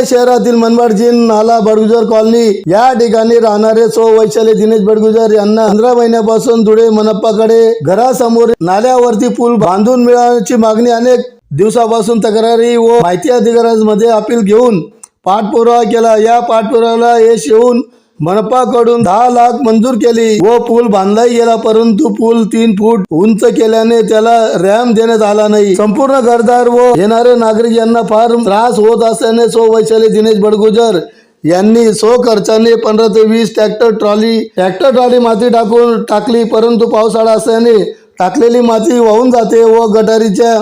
पुणे शहरातील मनमाडजीन नाला बडगुजर कॉलनी या ठिकाणी राहणारे सो वैशाली दिनेश बडगुजर यांना पंधरा महिन्यापासून धुळे मनप्पाकडे घरासमोर नाल्यावरती पूल बांधून मिळवण्याची मागणी अनेक दिवसापासून तक्रारी व माहिती अधिकाऱ्यांमध्ये अपील घेऊन पाठपुरावा केला. या पाठपुराव्याला यश येऊन मनपाकडून दहा लाख मंजूर केली. व पूल बांधलाही गेला परंतु पूल तीन फूट उंच केल्याने त्याला रॅम देण्यात आला नाही. संपूर्ण घरदार व येणारे नागरिक यांना फार त्रास होत असल्याने सो वैशाली दिनेश बडगुजर यांनी सो खर्चाने पंधरा ते वीस ट्रॅक्टर ट्रॉली ट्रॅक्टर ट्रॉली माती टाकून टाकली परंतु पावसाळा असल्याने टाकलेली माती वाहून जाते व गटारीच्या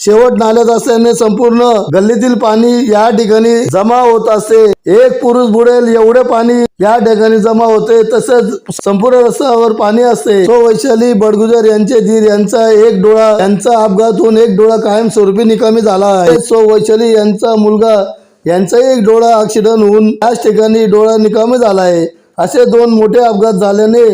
शेवट नाल्यात असल्याने संपूर्ण गल्लीतील पाणी या ठिकाणी जमा होत असते. एक पुरुष बुडेल एवढे पाणी या ठिकाणी जमा होते तसेच संपूर्ण रस्त्यावर पाणी असते. सो वैशाली बडगुजर यांचे धीर यांचा एक डोळा यांचा अपघात होऊन एक डोळा कायम स्वरूपी निकामी झाला आहे. सो वैशाली यांचा मुलगा यांचा एक डोळा ऍक्सिडेंट होऊन त्याच ठिकाणी डोळा निकामी झाला आहे. असे दोन मोठे अपघात झाल्याने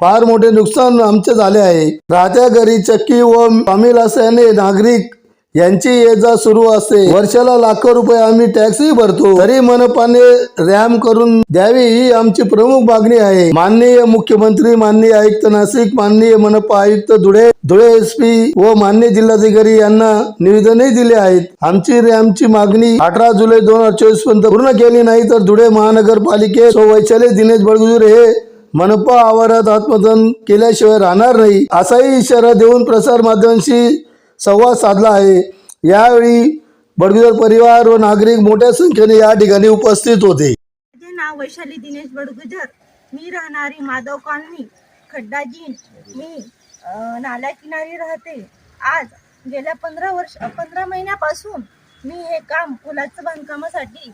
फार मोठे नुकसान आमचे झाले आहे. राहत्या घरी चक्की व पामील असल्याने नागरिक यांची ये जा सुरू असते. वर्षाला लाखो रुपये आम्ही टॅक्सही भरतो. तरी मनपाने रॅम करून द्यावी ही आमची प्रमुख मागणी आहे. माननीय मुख्यमंत्री माननीय आयुक्त नाशिक माननीय मनपा आयुक्त धुळे धुळे एस पी व मान्य जिल्हाधिकारी यांना निवेदनही दिले आहेत. आमची रॅमची मागणी अठरा जुलै दोन हजार चोवीसपर्यंत पूर्ण केली नाही तर धुळे महानगरपालिके सो वैशाली दिनेश बळगुजूर हे मनपा आवारात आत्मदहन केल्याशिवाय राहणार नाही. असाही इशारा देऊन प्रसार माध्यमांशी संवाद साधला आहे. यावेळी बडगुजर परिवार व नागरिक मोठ्या संख्येने या ठिकाणी उपस्थित होते. माझे नाव वैशाली दिनेश बडगुजर. मी राहणारी माधव कॉलनी खड्डाजीन मी नाल्या नाल्याकिनारी राहते. आज गेल्या पंधरा वर्ष पंधरा महिन्यापासून मी हे काम पुलाचं बांधकामासाठी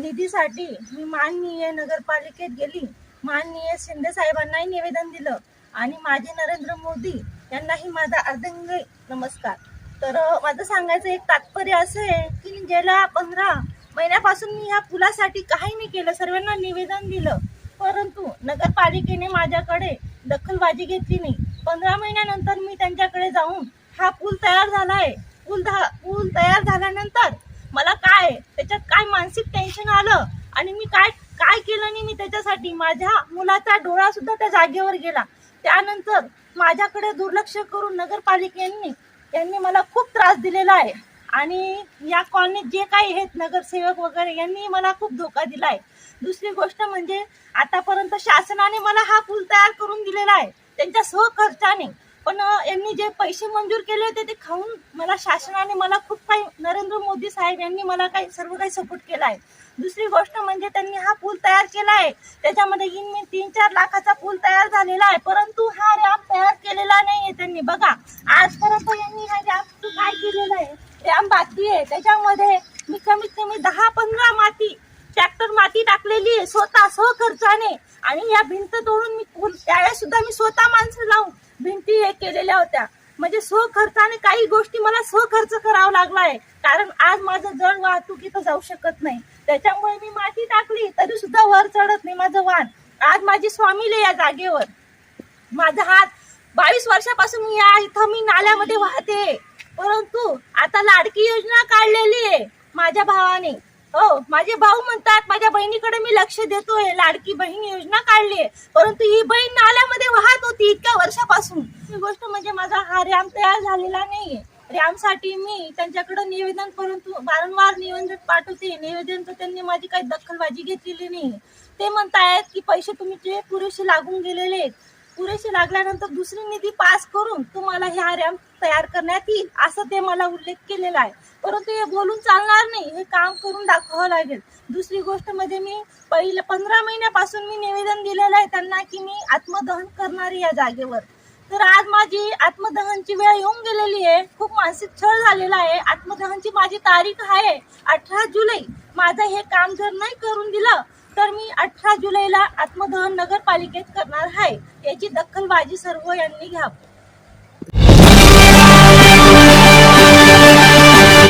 निधीसाठी मी माननीय नगरपालिकेत गेली. माननीय शिंदे साहेबांनाही निवेदन दिलं आणि माझे नरेंद्र मोदी यांनाही माझा अर्धंग नमस्कार. तर माझं सांगायचं एक तात्पर्य असं आहे की गेल्या पंधरा महिन्यापासून मी ह्या पुलासाठी काही नाही केलं सर्वांना निवेदन दिलं. परंतु नगरपालिकेने माझ्याकडे दखलबाजी घेतली नाही. पंधरा महिन्यानंतर मी त्यांच्याकडे जाऊन हा पूल तयार झाला आहे पूल धा- पूल तयार झाल्यानंतर मला काय त्याच्यात काय मानसिक टेन्शन आलं? आणि मी काय काय केलं नाही मी त्याच्यासाठी? माझ्या मुलाचा डोळा सुद्धा त्या जागेवर गेला. त्यानंतर माझ्याकडे दुर्लक्ष करून नगरपालिकेने यांनी मला खूप त्रास दिलेला आहे. आणि या कॉलनीत जे काही आहेत नगरसेवक वगैरे यांनी मला खूप धोका दिला आहे दुसरी गोष्ट म्हणजे आतापर्यंत शासनाने मला हा पूल तयार करून दिलेला आहे. त्यांच्या सहखर्चाने पण यांनी जे पैसे मंजूर केले होते ते खाऊन मला शासनाने मला खूप काही नरेंद्र मोदी साहेब यांनी मला काही सर्व काही सपोर्ट केला आहे. दुसरी गोष्ट म्हणजे त्यांनी हा पूल तयार केला आहे. त्याच्यामध्ये इन मी तीन चार लाखाचा पूल तयार झालेला आहे. परंतु हा रॅम्प तयार केलेला नाहीये त्यांनी. बघा आजपर्यंत यांनी हा रॅम्प काय केलेला आहे? रॅम्प बाकी आहे. त्याच्यामध्ये मी कमीत कमी दहा पंधरा माती ट्रॅक्टर माती टाकलेली आहे स्वतः स्व खर्चाने आणि या भिंत तोडून मी त्यावेळेस सुद्धा मी स्वतः माणसं लावून भिंती हे केलेल्या होत्या. म्हणजे स्व खर्चाने काही गोष्टी मला स्व खर्च करावा लागला आहे. कारण आज माझं जड इथं जाऊ शकत नाही. त्याच्यामुळे मी माती टाकली तरी सुद्धा वर चढत नाही माझं वाहन. आज माझी स्वामीले या जागेवर. माझा हात बावीस वर्षापासून मी या इथं मी नाल्यामध्ये वाहते. परंतु आता लाडकी योजना काढलेली आहे माझ्या भावाने. हो माझे भाऊ म्हणतात माझ्या बहिणीकडे मी लक्ष देतोय. लाडकी बहीण योजना काढली आहे परंतु ही बहीण नाल्यामध्ये वाहत होती इतक्या वर्षापासून. ही गोष्ट म्हणजे माझा हा रॅम तयार झालेला नाहीये. रॅमसाठी मी त्यांच्याकडे निवेदन परंतु वारंवार निवेदन पाठवते. निवेदन तर त्यांनी माझी काही दखलबाजी घेतलेली नाही ते म्हणतायत की पैसे तुमचे पुरेसे लागून गेलेले आहेत पुरेसे लागल्यानंतर दुसरी निधी पास करून तुम्हाला ह्या रॅम्प तयार करण्यात येईल असं ते मला उल्लेख केलेला आहे. परंतु हे बोलून चालणार नाही हे काम करून दाखवावं लागेल. दुसरी गोष्ट म्हणजे मी पहिल्या पंधरा महिन्यापासून मी निवेदन दिलेलं आहे त्यांना की मी आत्मदहन करणार आहे या जागेवर. तर आज माझी आत्मदहनची वेळ येऊन गेलेली आहे खूप मानसिक छळ झालेला आहे. आत्मदहनची माझी तारीख आहे अठरा जुलै. माझं हे काम जर नाही करून दिलं तर मी अठरा जुलैला आत्मदहन नगरपालिकेत करणार आहे. याची दखलबाजी सर्व यांनी घ्यावी.